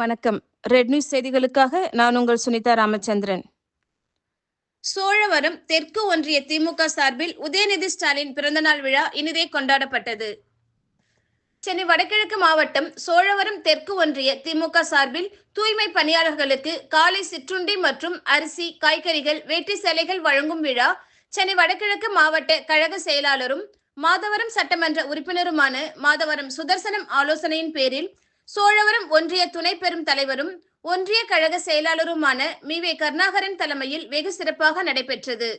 வணக்கம். Red news செய்திகளுக்காக நான் உங்கள் சுனிதா ராமச்சந்திரன். சோழவரம் தெற்கு ஒன்றிய திமுக சார்பில் உதயநிதி ஸ்டாலின் பிறந்தநாள் விழா இனிதே கொண்டாடப்பட்டது. சென்னை வடகிழக்கு மாவட்டம் சோழவரம் தெற்கு ஒன்றிய திமுக சார்பில் தூய்மை பணியாளர்களுக்கு காலை சிற்றுண்டி மற்றும் அரிசி காய்கறிகள் வேட்டி சேலைகள் வழங்கும் விழா சென்னை வடகிழக்கு மாவட்ட கழக செயலாளரும் மாதவரம் சட்டமன்ற உறுப்பினருமான மாதவரம் சுதர்சனம் ஆலோசனையின் பேரில் சோழவரம் ஒன்றிய துணை பெரும் தலைவரும் ஒன்றிய கழக செயலாளருமான மிவே கருணாகரன் தலைமையில் வெகு சிறப்பாக நடைபெற்றது.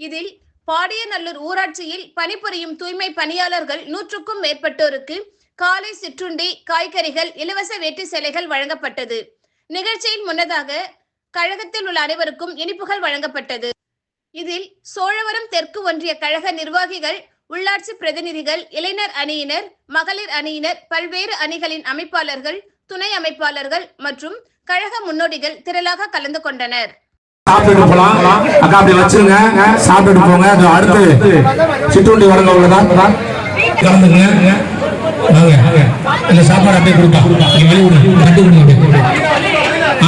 இதில் பாடியநல்லூர் ஊராட்சியில் பணிபுரியும் தூய்மை பணியாளர்கள் நூற்றுக்கும் மேற்பட்டோருக்கு காலை சிற்றுண்டி காய்கறிகள் இலவச வேட்டி சேலைகள் வழங்கப்பட்டது. நிகழ்ச்சியின் முன்னதாக கழகத்தில் உள்ள அனைவருக்கும் இனிப்புகள் வழங்கப்பட்டது. இதில் சோழவரம் தெற்கு ஒன்றிய கழக நிர்வாகிகள் உள்ளாட்சி பிரதிநிதிகள் இளைஞர் அணியினர் மகளிர் அணியினர் பல்வேறு அணிகளின் அமைப்பாளர்கள் துணை அமைப்பாளர்கள் மற்றும் கழக முன்னோடிகள் திரளாக கலந்து கொண்டனர். சாப்பிட்டுட்டு போலாம். அக்கா அப்படி வச்சிருங்க. சாப்பிட்டுட்டு போங்க. அடுத்து சிற்றுண்டி வரங்க உள்ளதான் கலந்துங்க வாங்க இல்ல சாப்பாடு அப்படியே கொடுப்பா. நீங்க வெளிய கட்டு விடுங்க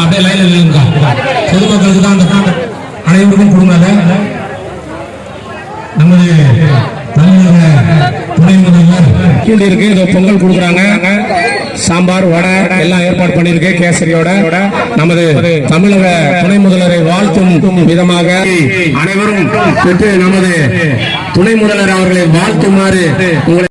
அப்படியே. லைன்ல நில்லுங்கக்கா. பொதுமக்களுக்கு தான் அந்த அனைவருக்கும் கொடுங்க அதை. இருக்கு இதோ பொங்கல் கொடுக்குறாங்க சாம்பார் வடை எல்லாம் ஏற்பாடு பண்ணிருக்கு கேசரியோட நமது தமிழக துணை முதல்வரை வாழ்த்தும் விதமாக அனைவரும் பெற்று நமது துணை முதல்வர் அவர்களை வாழ்த்துமாறு உங்களை